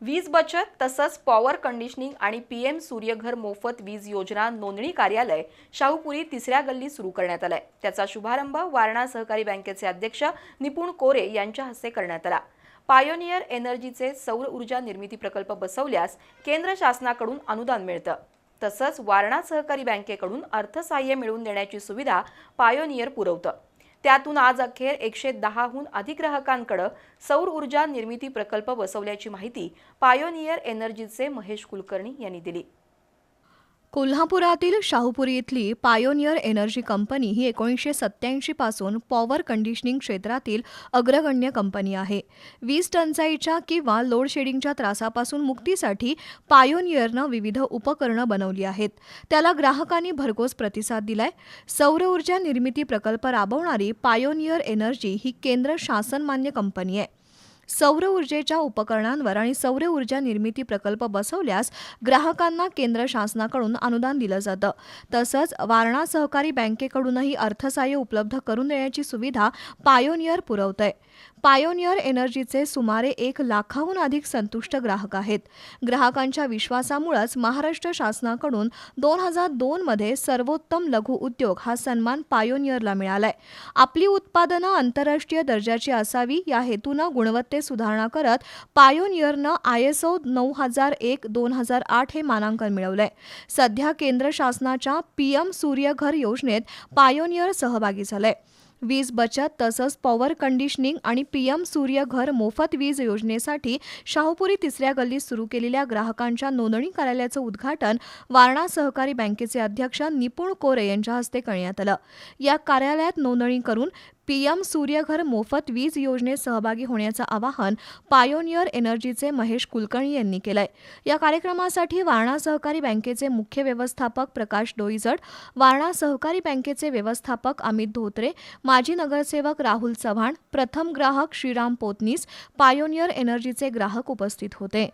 वीज बचत तसंच पॉवर कंडिशनिंग आणि पी एम सूर्यघर मोफत वीज योजना नोंदणी कार्यालय शाहूपुरी तिसऱ्या गल्ली सुरू करण्यात आलंय. त्याचा शुभारंभ वारणा सहकारी बँकेचे अध्यक्ष निपुण कोरे यांच्या हस्ते करण्यात आला. पायोनियर एनर्जीचे सौर ऊर्जा निर्मिती प्रकल्प बसवल्यास केंद्र शासनाकडून अनुदान मिळतं. तसंच वारणा सहकारी बँकेकडून अर्थसहाय्य मिळवून देण्याची सुविधा पायोनियर पुरवतं. त्यातून आज अखेर एकशे दहाहून अधिक ग्राहकांकडे सौर ऊर्जा निर्मिती प्रकल्प बसवल्याची माहिती पायोनियर एनर्जीचे महेश कुलकर्णी यांनी दिली. कोल्हापुरातील शाहूपुरी इथली पायोनियर एनर्जी कंपनी ही एकोणीसशे सत्त्याऐंशीपासून पॉवर कंडिशनिंग क्षेत्रातील अग्रगण्य कंपनी आहे. वीज टंचाईच्या किंवा लोडशेडिंगच्या त्रासापासून मुक्तीसाठी पायोनियरनं विविध उपकरणं बनवली आहेत. त्याला ग्राहकांनी भरघोस प्रतिसाद दिलाय. सौर ऊर्जा निर्मिती प्रकल्प राबवणारी पायोनियर एनर्जी ही केंद्र शासनमान्य कंपनी आहे. सौर ऊर्जेच्या उपकरणांवर आणि सौर ऊर्जा निर्मिती प्रकल्प बसवल्यास ग्राहकांना केंद्र शासनाकडून अनुदान दिलं जातं. तसंच वारणा सहकारी बँकेकडूनही अर्थसहाय्य उपलब्ध करून देण्याची सुविधा पायोनियर पुरवतंय. पायोनियर एनर्जीचे सुमारे एक लाखाहून अधिक संतुष्ट ग्राहक आहेत. ग्राहकांच्या विश्वासामुळेच महाराष्ट्र शासनाकडून दोन हजार दोनमध्ये सर्वोत्तम लघु उद्योग हा सन्मान पायोनियरला मिळालाय. आपली उत्पादनं आंतरराष्ट्रीय दर्जाची असावी या हेतूनं गुणवत्ते गुणवत्तेत सुधारणा करत पायोनियरनं आय एस ओ नऊ हजार एक दोन हजार आठ हे मानांकन मिळवलंय. सध्या केंद्र शासनाच्या पीएम सूर्यघर योजनेत पायोनियर सहभागी झालंय. वीज बचत तसंच पॉवर कंडिशनिंग आणि पीएम सूर्यघर मोफत वीज योजनेसाठी शाहूपुरी तिसऱ्या गल्लीत सुरू केलेल्या ग्राहकांच्या नोंदणी कार्यालयाचं उद्घाटन वारणा सहकारी बँकेचे अध्यक्ष निपुण कोरे यांच्या हस्ते करण्यात आलं. या कार्यालयात नोंदणी करून पीएम सूर्यघर मोफत वीज योजनेत सहभागी होण्याचं आवाहन पायोनियर एनर्जीचे महेश कुलकर्णी यांनी केलंय. या कार्यक्रमासाठी वारणा सहकारी बँकेचे मुख्य व्यवस्थापक प्रकाश डोईजड वारणा सहकारी बँकेचे व्यवस्थापक अमित धोत्रे माजी नगरसेवक राहुल चव्हाण प्रथम ग्राहक श्रीराम पोतनीस पायोनियर एनर्जीचे ग्राहक उपस्थित होते.